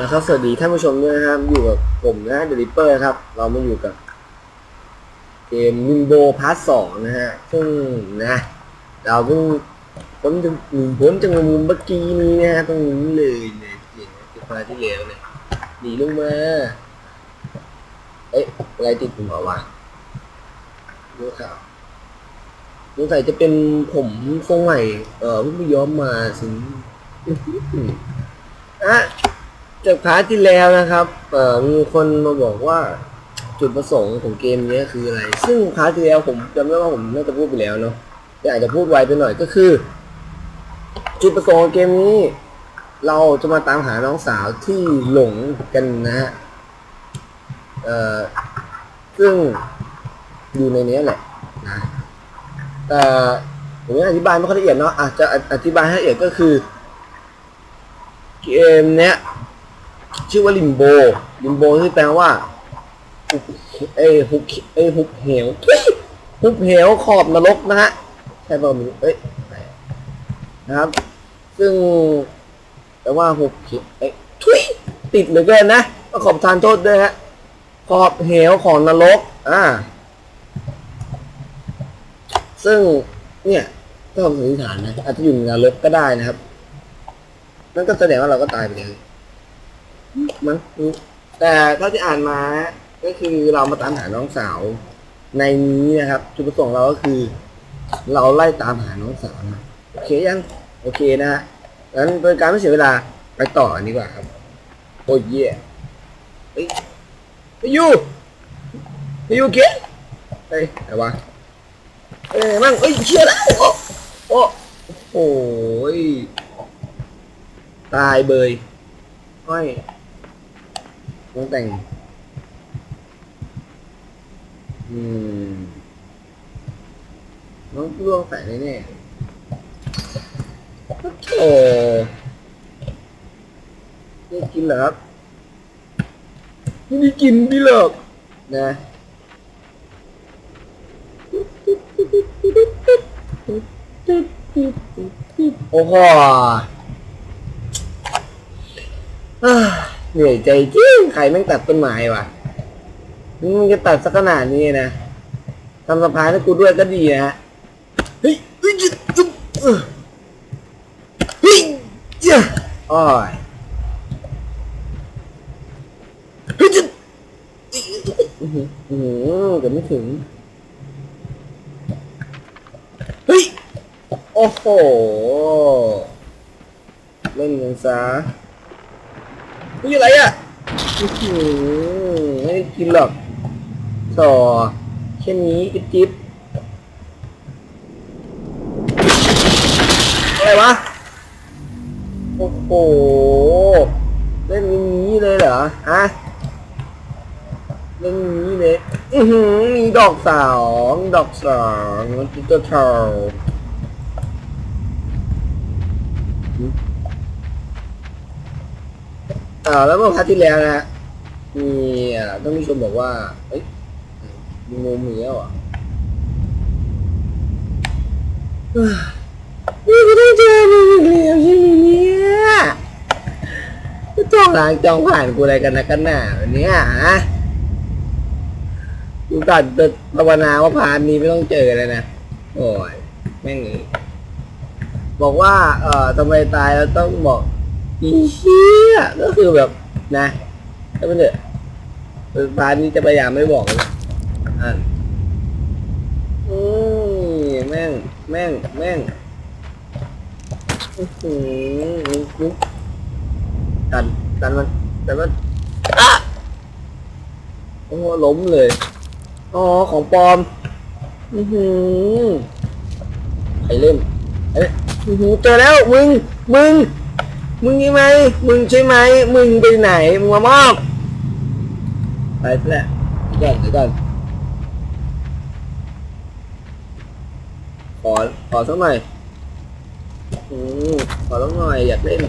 นะครับสวัสดีท่านผู้ชมด้วยนะครับ อยู่กับผมนะเดลิเปอร์ครับ เรามาอยู่กับเกมวินโดพาร์ทสองนะฮะ ซึ่งนะ เราเพิ่งพ้นจากพ้นจากมุมเมื่อกี้นี้นะฮะตรงนี้เลยเนี่ยเห็นไหมที่พาที่แล้วเนี่ยหนีลงมา เอ๊ะอะไรติดหัววะดูข่าวสงสัยจะเป็นผมทรงใหม่ เออเพิ่งไปย้อมมาสิอะ จากพาร์ทที่แล้วนะครับเอ่อมีคนมาบอกว่าจุดประสงค์ของเกมนี้คืออะไร ซึ่งพาร์ทที่แล้วผมจำได้ว่าผมน่าจะพูดไปแล้วเนาะแต่อาจจะพูดไวไปหน่อยก็คือ จุดประสงค์ของเกมนี้ เราจะมาตามหาน้องสาวที่หลงกันนะฮะเอ่อซึ่งอยู่ในนี้แหละนะแต่ผมยังอธิบายไม่ค่อยละเอียดเนาะอาจจะอธิบายให้ละเอียดก็คือ เกมเนี้ย ชื่อว่าลิมโบ ลิมโบที่แปลว่าหุบเอ้ยหุบเอ้ยหุบเหวทุยหุบเหวขอบนรกนะฮะใช่ป่ะมึงเอ้ยนะครับ ซึ่งแปลว่าหุบเขเอ้ทุยติดเหลือเกินนะก็ขอบทานโทษด้วยฮะขอบเหวของนรกอ่า ซึ่งเนี่ยก็ผมสันนิษฐานนะอาจจะอยู่ในนรกก็ได้นะครับ นั่นก็แสดงว่าเราก็ตายไปเลย มั้งแต่เท่าที่อ่านมา ก็คือเรามาตามหาน้องสาว ในนี้นะครับ จุดประสงค์เราก็คือ เราไล่ตามหาน้องสาวนะโอเคยังโอเคนะฮะงั้นโดยการไม่เสียเวลาไปต่อดีกว่าครับ โอ้ยเย่เฮ้ยไปยูไปยูเกนเฮ้ยไหนวะเอ้ยมั่งเอ้ยเชี่ยแล้วโอ้โอ้โอ้ยตายเบยห้อย ต้องแต่ง อืมน้องล่วงใส่แน่ๆโอ้ได้กินเหรอครับไม่ได้กินพี่หรอกนะโอ้โห เหนื่อยใจจริงใครแม่งตัดต้นไม้วะมึงจะตัดสักขนาดนี้นะทำสะพานให้กูด้วยก็ดีนะฮะเฮ้ยเฮ้ยจุ๊บจุ๊บเอเฮ้ยเจ้าอ้อยเฮ้ยจุ๊บอื้อหืออื้อหือเกือบไม่ถึงเฮ้ยโอ้โหเล่นกันซะ นี่อะไรอะอื้อหือไม่ได้กินหรอกสอแค่นนี้จิ๊บจิ๊บอะไรวะ โอ้โห เล่นนี้เลยเหรอฮะเล่นนี้เลย อือหือมีดอกสองดอกสองมันจะเท่า อ่าแล้วเมื่อพาร์ทที่แล้วนะฮะมีอ่าต้องมีชมบอกว่าเอ้ยมีงูมีแล้วเหรอะนี่ก็ต้องเจอมึงอีกแล้วใช่ไหมเนี่ยจ้องหลังจ้องผ่านกูอะไรกันนะกันหนาเนี้ยฮะกูตัดภาวนาว่าพานนี้ไม่ต้องเจอเลยนะโอ้ยแม่งบอกว่า เอ่อทำไมตายแล้วต้องบอก อีเชี่ยก็คือแบบนะก็ไม่เถอะพาร์นี้จะพยายามไม่บอกเลยอ่านอืมแม่ง แม่ง แม่งอือหือนุ๊กกันกันมันแต่มันอะโอ้โหล้มเลย อ๋อ ของปลอม อือหือใครเล่นเอ้ยอือหือเจอแล้ว มึง มึง มึงใช่ไหม มึงใช่ไหม มึงไปไหน มึงมามอบไปแหละเดี๋ยวก่อนเดี๋ยวก่อนขอ ขอสักหน่อยอืมขอสักหน่อย อยากเล่น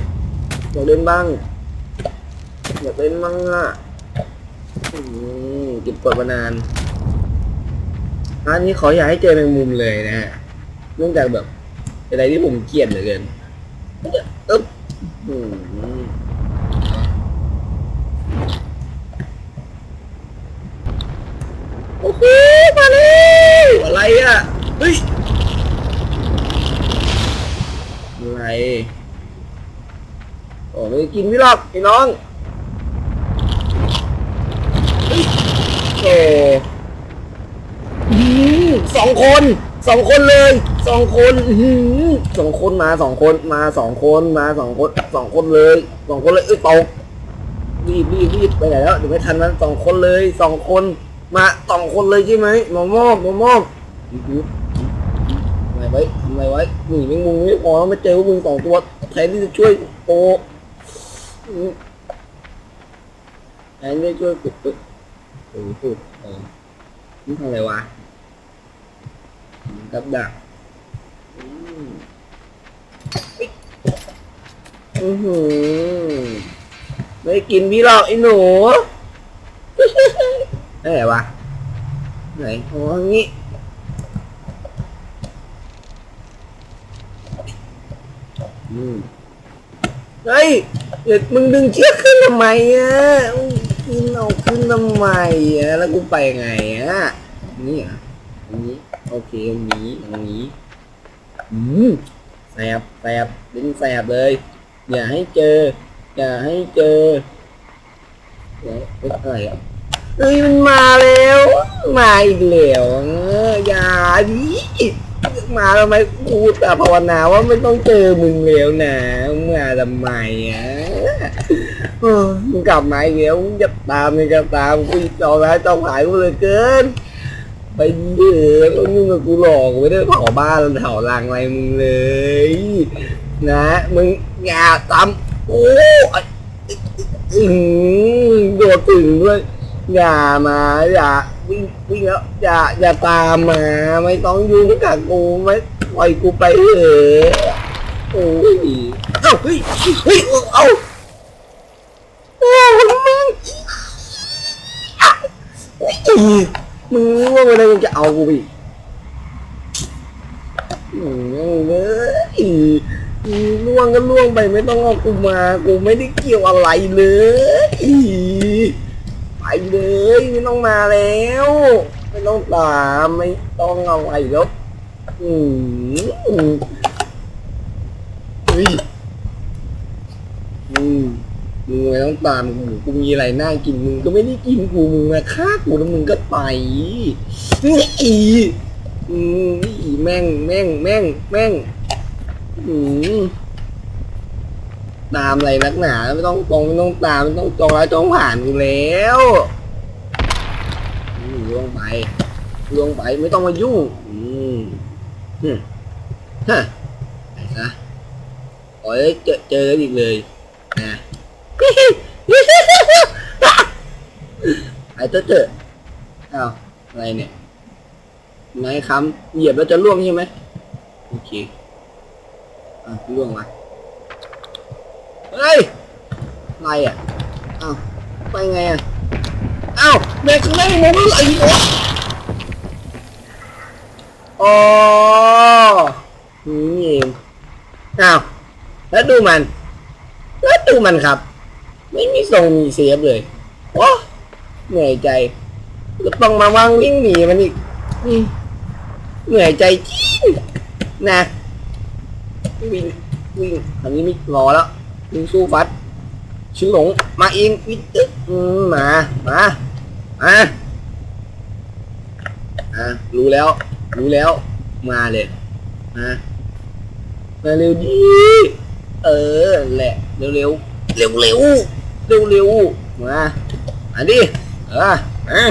อยากเล่นบ้าง อยากเล่นบ้างอะอืมเก็บกดมานานอันนี้ขออย่าให้เจอแมงมุมเลยนะฮะ เนื่องจากแบบเป็นอะไรที่ผมเกลียดเหลือเกินอึ๊บ โอ้โหอมาเลยอะไรอะ เฮ้ย อะไรโอ้ไม่กินพี่หรอกไอ้น้องเฮ้ยโอ้สองคน สองคนเลยสองคนอื้อหือสองคนมาสองคนมาสองคนมาสองคนสองคนเลยสองคนเลยเอ้ยตกรีบรีบรีบไปไหนแล้วเดี๋ยวไม่ทันมันสองคนเลยสองคน มาสองคนเลยใช่ไหมมามอบมามอบอื้อหือทำไมไว้ทำไมไว้หนีแมงมุมไม่พอแล้วมาเจอพวกมึงสองตัวแทนที่จะช่วยโออืมแทนที่จะช่วยปุดปุดโอ้โหเออนี่ทำอะไรวะ กับดักอืมเอ้ยอือหือไม่กินพี่หรอกไอ้หนูไหนวะไหนโอ้งี้อืมเฮ้ยเดี๋ยวมึงดึงเชือกขึ้นทำไมอะมึงขึ้นเอาขึ้นทำไมอะแล้วกูไปไงอะนี่อะ อันนี้โอเคตรงนี้ตรงนี้อืมแสบแสบดึงแสบเลย อย่าให้เจอ อย่าให้เจอเดี๋ยวเอ๊ะอะไรอะเฮ้ยมันมาแล้วมาอีกแล้วอย่าดิมาทำไมกูแต่ภาวนาว่าไม่ต้องเจอมึงแล้วนะมึงมาทำไมอะมึงกลับมาอีกแล้วมึงจะตามมึงจะตามกูจองร้ายจองหายกูเลยเกิน ไปเดือดแล้วมึงกับกูหลอกไม่ได้ขอบ้านแถวรังอะไรมึงเลย นะ มึงอย่าตามโอ้ยอืมโดดถึงด้วยอย่ามาอย่าวิ่งวิ่งแล้วอย่าอย่าตามมา ไม่ต้องยุ่งกับกูไม่ปล่อยกูไปเถอะโอ้ยเอ้าเฮ้ยเฮ้ยเอ้าโอ้ยมึงเฮ้ย มึงว่าอะไรมึงจะเอากูอีกอืมเลยล่วงก็ล่วงไปไม่ต้องเอากูมา กูไม่ได้เกี่ยวอะไรเลยไปเลยไม่ต้องมาแล้ว ไม่ต้องตามไม่ต้องเอาอะไรแล้วอืมเฮ้ยอืม มึงไม่ต้องตามกูกูมีอะไรน่ากินมึงก็ไม่ได้กินกูมึงมาฆ่ากูแล้วมึงก็ไปนี่อีอืมนี่แม่งแม่งแม่งแม่งอืมตามอะไรนักหนาไม่ต้องตรงไม่ต้องตามไม่ต้องจองแล้วจองผ่านกูแล้วอืมล่วงไปล่วงไปไม่ต้องมายุ่งอืมฮึฮะไปซะขอให้เจอเจอกันอีกเลยนะ ไอ้เตอะเตอะอ้าวอะไรเนี่ยไงคำเหยียบแล้วจะล่วงใช่ไหมโอเคอะล่วงมาเฮ้ยอะไรอะอ้าวไปไงอะอ้าวแม่ข้างในมองอะไรวะอ๋อนี่เองอ้าวแล้วดูมัน แล้วดูมันครับ ไม่มีทรงมีเสียบเลยว้าเหนื่อยใจก็ต้องมาวางวิ่งหนีมันอีกอืมเหนื่อยใจจริงนะวิ่งวิ่งทางนี้ไม่รอแล้ววิ่งสู้ฟัดชิงหลงมาเองวิ่งตึ๊ดอืมมามาอะอะรู้แล้ว รู้แล้ว มาเลยมามาเร็วดีเออแหละเร็วเร็วเร็วเร็ว เร็วเร็วมาอันดิเออมา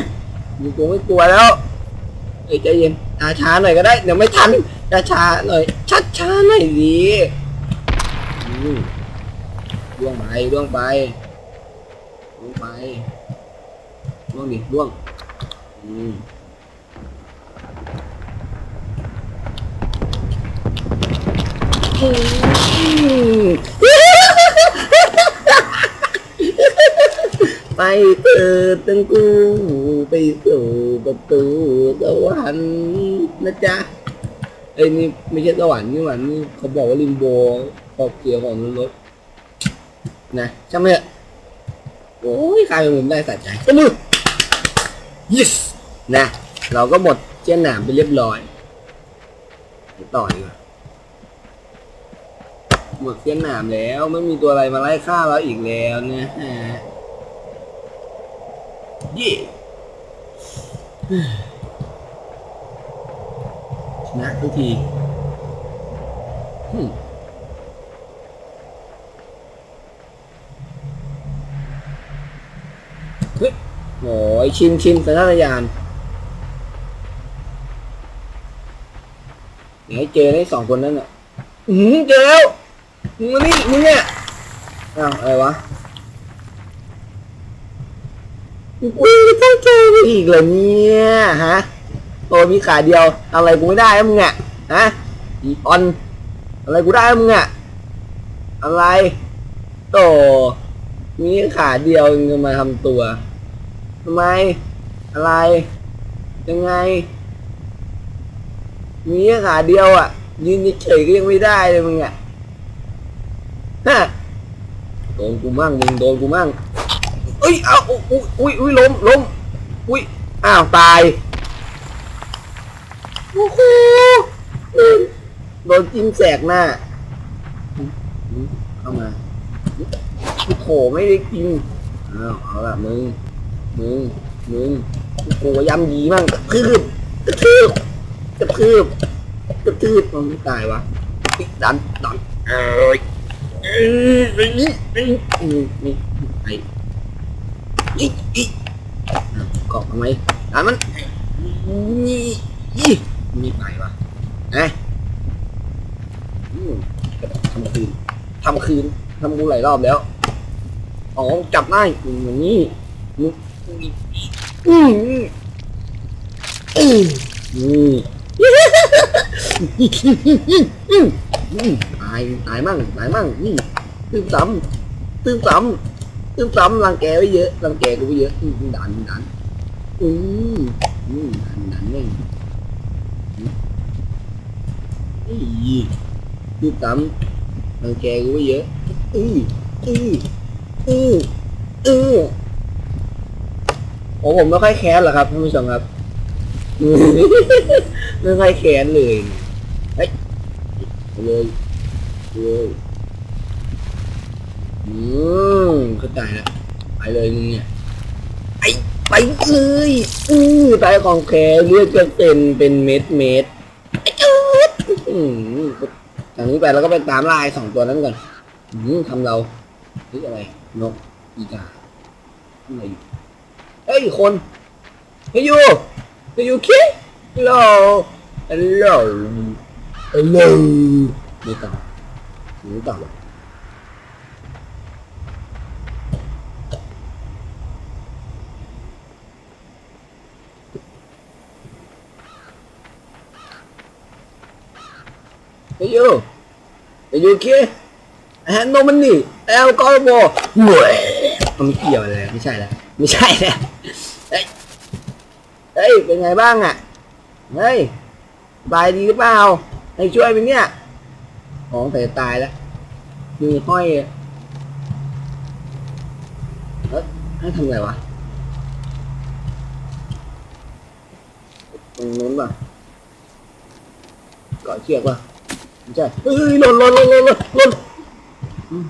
อยู่ตัวไม่กลัวแล้วเอ้ยใจเย็นช้าช้าๆหน่อยก็ได้เดี๋ยวไม่ทันช้าช้าๆหน่อยชัดช้าๆหน่อยดีอืมล่วงไปล่วงไปล่วงไปล่วงดิล่วงอืมอืม ไปเปิดตังกูไปสู่ประตูสวรรค์นะจ๊ะเอ้นี่ไม่ใช่สวรรค์นี่หว่านี่เขาบอกว่าลิมโบขอบเกียร์ของรถนะช่างมันเถอะโอ้ยใครเป็นผมได้สะใจตบมือ yes นะ เราก็หมดเจียนหนามไปเรียบร้อยต่อดีกว่าหมดเสี้ยนหนามแล้วไม่มีตัวอะไรมาไล่ฆ่าเราอีกแล้วนะฮะ เย่ชนะทุกทีอืมเฮ้ยโอ้ยชินชินสัญชาตญาณเดี๋ยวให้เจอได้สองคนนั้นอะอืมเจอแล้วมึงมานี่มึงเนี่ยอ้าวอะไรวะ อุ้ยต้องเจอกันอีกเหรอเนี่ยฮะโอ้มีขาเดียวทำอะไรกูไม่ได้มึงอะฮะอีออน อะไรกูได้มึงอะอะไรโตมีขาเดียวมึงจะมาทำตัวทำไม อะไร ยังไง มีขาเดียวอะ ยืนเฉยก็ยังไม่ได้เลยมึงอะฮะโดนกูมั่งมึงโดนกูมั่ง อ้ยอ้าอุ้ยอุ้ยอุ้ยล้มล้มอุ้ยอ้าวตายโอ้โหโดนจิ้มแสกหน้าเข้ามาโถไม่ได้กินอ้าวเอาละมึงมึงมึงกูก็ย้ำยีมั่งกระทืบกระทืบกระทืบกระทืบมันไม่ตายวะดันดันเอ้ยเอ้ยนี่นี่นี่ อีอีเกาะทำไมดันมันนี่ยี่มีไปวะไงทำคืนทำคืนทำกูหลายรอบแล้วอ๋อจับได้อย่างนี้นี่อืมอืมนี่ตายตายมั่งตายมั่งนี่ตื้มซ้ำตื้มซ้ำ ตื้มซ้ำรังแกไว้เยอะรังแกกูไว้เยอะอืมดันดันอืมอืมดันดันแม่งอีตื้มซ้ำรังแกกูไว้เยอะอืออืออืออือโอ้ผมไม่ค่อยแค้นหรอกครับท่านผู้ชมครับไม่ค่อยแค้นเลยเฮ้ยเลยเอาเลยอืม เข้าใจแล้วไปเลยมึงเนี่ยไอ้ไปเลยอือตายของแคเลือดจะเป็นเป็นเม็ดเม็ดไอ้จืดอืมจากนี้ไปเราก็ไปตามลาไอ้สองตัวนั้นก่อนอืมทำเราเฮ้ยอะไรนกอีกาอะไรอยู่เฮ้ยคนเฮ้ยยูเฮ้ยยูคิด Hello Hello Hello ไม่ต่อไม่ตอบเฮ้ยยูเฮ้ยยูคิแอ นโนมันนี่แอลกอฮอล์เหวยมันไม่เกี่ยวเลยไม่ใช่แล้วไม่ใช่แล้วเฮ้ยเฮ้ยเป็นไงบ้างอะเฮ้ยบายดีหรือเปล่าให้ช่วยไหมเนี่ยของแต่ตายแล้วมือห้อยเอ้ยให้ทำไรวะตรงนู้นป่ะกาะเชือกป่ะ ใช่เฮ้ยหล่นหล่นหล่นหล่นหล่นหล่นอืม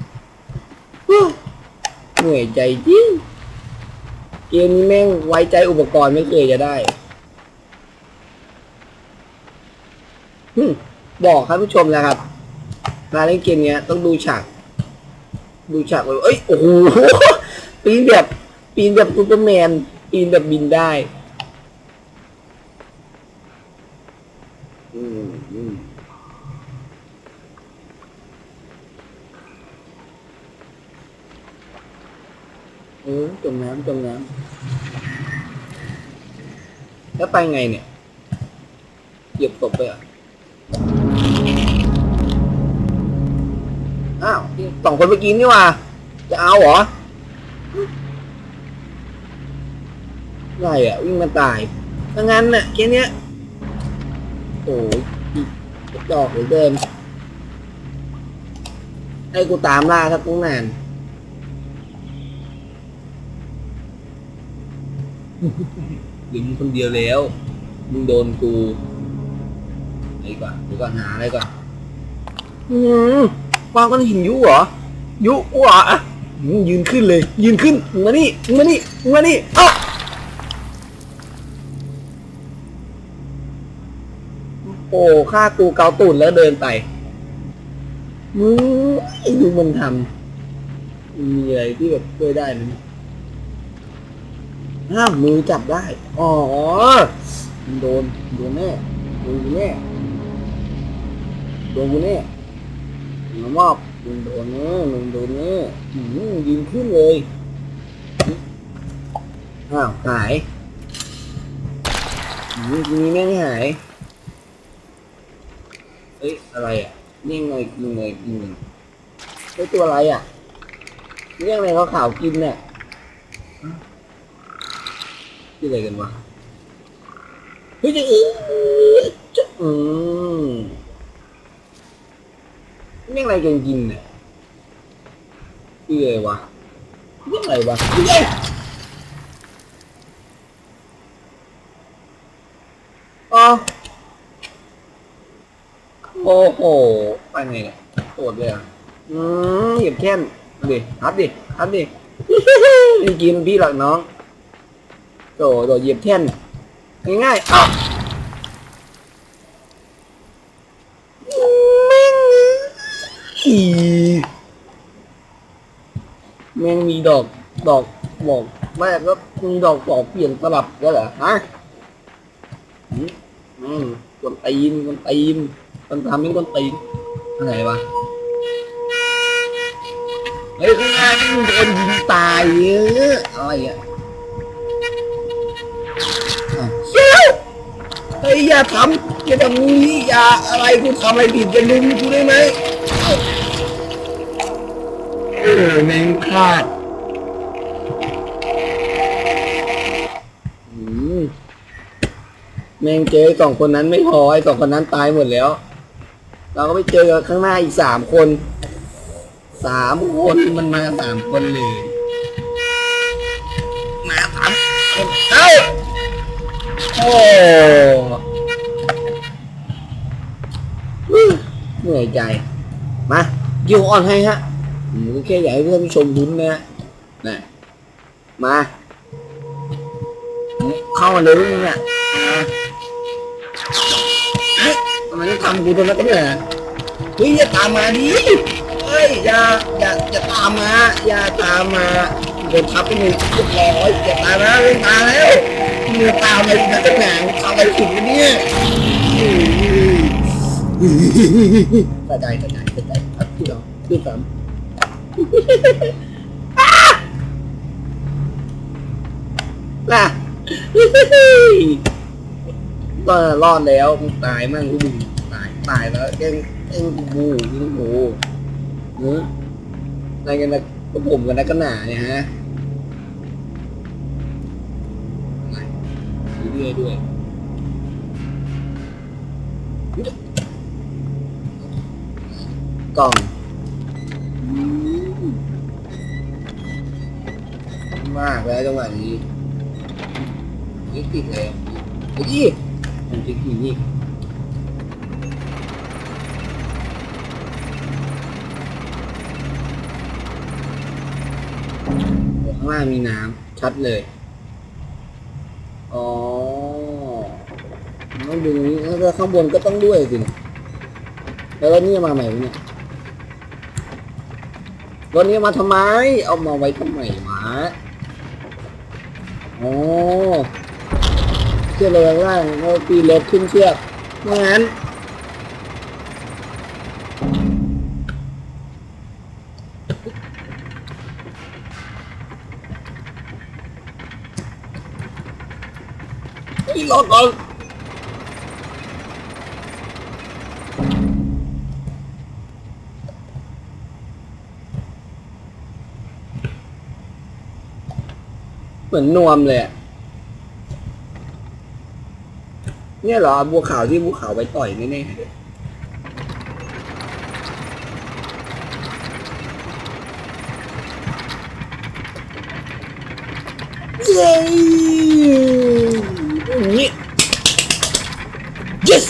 ฮู้เหนื่อยใจจริงเกมนี้แม่งไว้ใจอุปกรณ์ไม่เคยจะได้บอกท่านผู้ชมนะครับ มาเล่นเกมเนี้ย ต้องดูฉาก ดูฉากเลยเอ้ย โอ้โห ปีนแบบ ปีนแบบซูเปอร์แมน ปีนแบบบินได้ อืมอืมเออจมน้ำจมน้ำแล้วไปไงเนี่ยเหยียบตกไปอะอ้าวสองคนเมื่อกี้นี่ว่า จะเอาเหรอไรอะ วิ่งมาตายถ้างั้นน่ะแค่เนี้ยโอ้ยดอกเหลือเกินให้กูตามล่าสักตั้งนาน หลือมึงคนเดียวแล้ว มึงโดนกูไอ้ก่อนเดี๋ยวก่อนหาอะไรก่อนอืมวางก้อนหินยุเหรอ ยุเหรออะอืมยืนขึ้นเลย ยืนขึ้นมึงมานี่มึงมานี่มึงมานี่เอ้าโอ้ฆ่ากูเกาตูดแล้วเดินไปมึงไอ้ดูมันทำมีอะไรที่แบบช่วยได้ไหม ห้ามมือจับได้ อ๋อมึงโดน โดนแน่โดนกูแน่โดนกูแน่มามอบมึงโดนแน่มึงโดนแน่หืมยืนขึ้นเลย อ้าว หายหืมทีนี้แม่งหายเอ้ย อะไรอะนี่ไงกินไงกินไงเฮ้ยตัวอะไรอะเรื่องอะไรเขาขาวกินเนี่ย ชื่อะไรกันวะเฮ้ยจะเออจะอืมเรื่อะไรกันกินเนี่ยชื่ออะไรวะเรื่อะไรวะเฮ้ยอ๋อโอ้โหไปไงเนี่ยโกรธเลยอะอืมเหยียบแค้นดิอัพดิอัพดิไม่กินพี่หรอกน้อง โดโดเหยียบแท่นง่ายๆอ้าวแม่งอีแม่งมีดอกดอกบอกแม่ก็มีดอกดอกเปลี่ยนสลับแล้เหรอฮะอืมอืมกวนตีนกวนตีนมันทำเป็นกวนตีนอะไรวะเฮ้ยข้างหน้ามึงโดนยิงตายเยอะอะไรอะ ยอย่าทำอย่าทำนี้อย่าอะไรกูทำอะไรผิดอย่าลืมกูได้ไหมเออแมงคาดอืมแมงเจอสองคนนั้นไม่พอไอ้สองคนนั้นตายหมดแล้ว เราก็ไปเจอกับข้างหน้าอีกสามคนสามคนมันมาสามคนเลย โอ้เหนื่อยใจ มายิวออนให้ฮะผมแค่อยากให้เพื่อนผู้ชมลุ้นนะฮะนะมา เข้ามาเลยมึงอะมาเฮ้ยทำไมต้องทำกูตรงนั้นกันเนี่ยเฮ้ยอย่าตามมาดิเฮ้ยอย่าอย่าอย่าตามมาอย่าตามมาโดนทับไปหนึ่งเรียบร้อยอย่าตามมาเรื่องตาแล้ว มึงตามอะไรนักหนาทำอะไรผิดวะเนี่ยกระจายกระจายกระจายครับพี่น้องพี่สามน่ะก็รอดแล้วมึงตายมั่งกูตายตายแล้วเอ็งเอ็งกูยิงกูเนื้ออะไรกันนะก็ผมกันนะกันหนาเนี่ยฮะ เรื่อยด้วยกล่องมากแล้วจังหวะนี้นี่ติดเลยเฮ้ยี่มันติดอยู่นี่ข้างล่างมีน้ำชัดเลย อ๋อ ต้องดูนี้แล้วข้างบนก็ต้องด้วยสิแล้วรถนี่มาใหม่เนี่ยรถนี้มาทำไม เอามาไว้ทำไมวะอ๋อเชือกเลยข้างล่างแล้วปีรถขึ้นเชือกไม่งั้นอ้รถรถ มือนนวมเลยอะเนี่ยเหรอบัวขาวที่บัวขาวไปต่อยแน่ๆเย้อย่างนี้ yes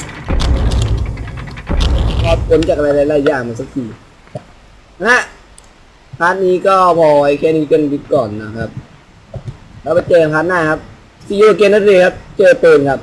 พอผลจากอะไรหลายๆอย่างมาสักทีนะฮะพาร์ทนี้ก็พอไอ้แค่นี้กันดีก่อนนะครับ แล้วไปเจอกันพาร์ทหน้าครับซีโยเกนนั่นเองครับ เจอปืนครับ